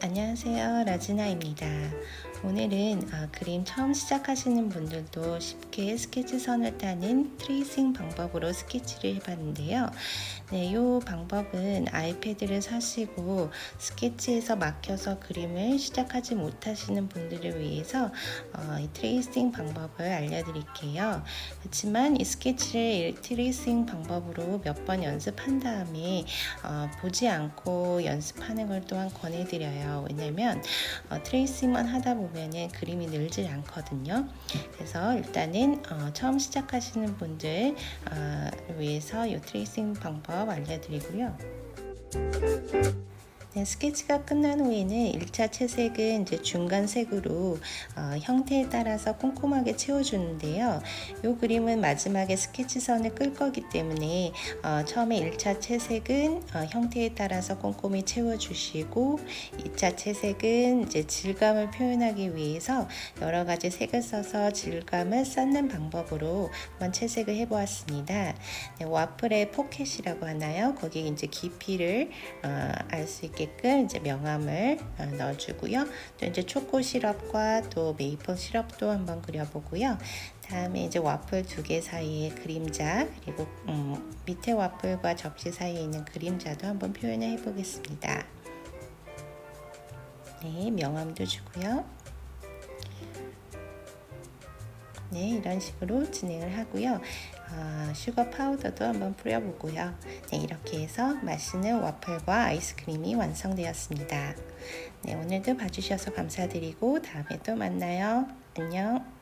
안녕하세요. 라지나입니다. 오늘은 어, 그림 처음 시작하시는 분들도 쉽게 스케치 선을 따는 트레이싱 방법으로 스케치를 해봤는데요. 네, 이 방법은 아이패드를 사시고 스케치에서 막혀서 그림을 시작하지 못하시는 분들을 위해서 어, 이 트레이싱 방법을 알려드릴게요. 그렇지만 이 스케치를 이 트레이싱 방법으로 몇 번 연습한 다음에 어, 보지 않고 연습하는 걸 또한 권해드려요. 왜냐면 어, 트레이싱만 하다 보면은 그림이 늘질 않거든요. 그래서 일단은 어, 처음 시작하시는 분들 어, 위해서 이 트레이싱 방법 알려드리고요. 네, 스케치가 끝난 후에는 1차 채색은 이제 중간색으로 어, 형태에 따라서 꼼꼼하게 채워주는데요. 이 그림은 마지막에 스케치선을 끌 거기 때문에 어, 처음에 1차 채색은 어, 형태에 따라서 꼼꼼히 채워주시고 2차 채색은 이제 질감을 표현하기 위해서 여러 가지 색을 써서 질감을 쌓는 방법으로 한번 채색을 해보았습니다. 네, 와플의 포켓이라고 하나요? 거기 이제 깊이를 어, 알수 있게 끔 이제 명암을 어, 넣어주고요. 또 이제 초코 시럽과 또 메이플 시럽도 한번 그려보고요. 다음에 이제 와플 두 개 사이의 그림자 그리고 음, 밑에 와플과 접시 사이에 있는 그림자도 한번 표현을 해보겠습니다. 네, 명암도 주고요. 네, 이런 식으로 진행을 하고요. 아, 슈거 파우더도 한번 뿌려보고요. 네, 이렇게 해서 맛있는 와플과 아이스크림이 완성되었습니다. 네, 오늘도 봐주셔서 감사드리고 다음에 또 만나요. 안녕.